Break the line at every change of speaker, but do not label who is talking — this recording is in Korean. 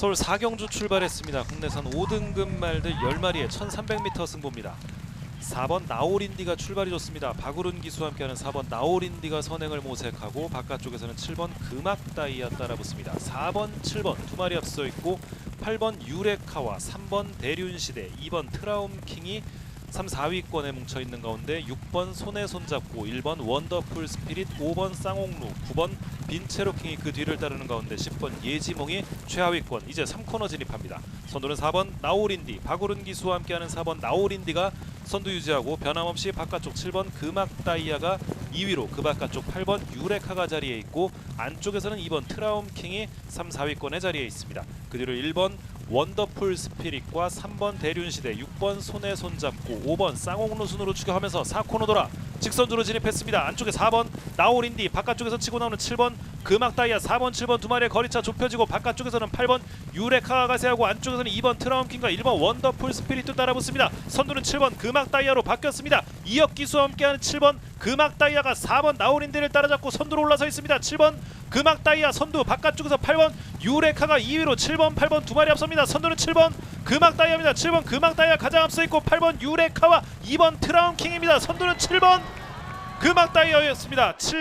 서울 4경주 출발했습니다. 국내산 5등급 말들 10마리의 1300m 승부입니다. 4번 나오린디가 출발이 좋습니다. 박우른 기수와 함께하는 4번 나오린디가 선행을 모색하고 바깥쪽에서는 7번 금악다이아 따라붙습니다. 4번, 7번 두 마리 앞서 있고 8번 유레카와 3번 대륜시대, 2번 트라움킹이 3, 4위권에 뭉쳐 있는 가운데 6번 손에 손잡고 1번 원더풀 스피릿, 5번 쌍옥루, 9번 빈체로킹이 그 뒤를 따르는 가운데 10번 예지몽이 최하위권 이제 3코너 진입합니다. 선두는 4번 나오린디 박우른 기수와 함께하는 4번 나오린디가 선두 유지하고 변함없이 바깥쪽 7번 금악다이아가 2위로 그 바깥쪽 8번 유레카가 자리에 있고 안쪽에서는 2번 트라움킹이 3, 4위권에 자리에 있습니다. 그 뒤로 1번 원더풀 스피릿과 3번 대륜시대, 6번 손에 손잡고 5번 쌍옥루 순으로 추격하면서 4코너 돌아 직선주로 진입했습니다. 안쪽에 4번 나오린디, 바깥쪽에서 치고 나오는 7번 금악다이아, 4번, 7번 두 마리의 거리차 좁혀지고 바깥쪽에서는 8번 유레카가 가세하고 안쪽에서는 2번 트라움킹과 1번 원더풀 스피릿도 따라붙습니다. 선두는 7번 금악다이아로 바뀌었습니다. 이혁 기수와 함께하는 7번 금악다이아가 4번 나오린디를 따라잡고 선두로 올라서 있습니다. 7번 금악다이아 선두 바깥쪽에서 8번 유레카가 2위로 7번 8번 두 마리 앞섭니다. 선두는 7번 금악다이아입니다. 7번 금악다이아 가장 앞서 있고 8번 유레카와 2번 트라운킹입니다. 선두는 7번 금악다이아였습니다. 7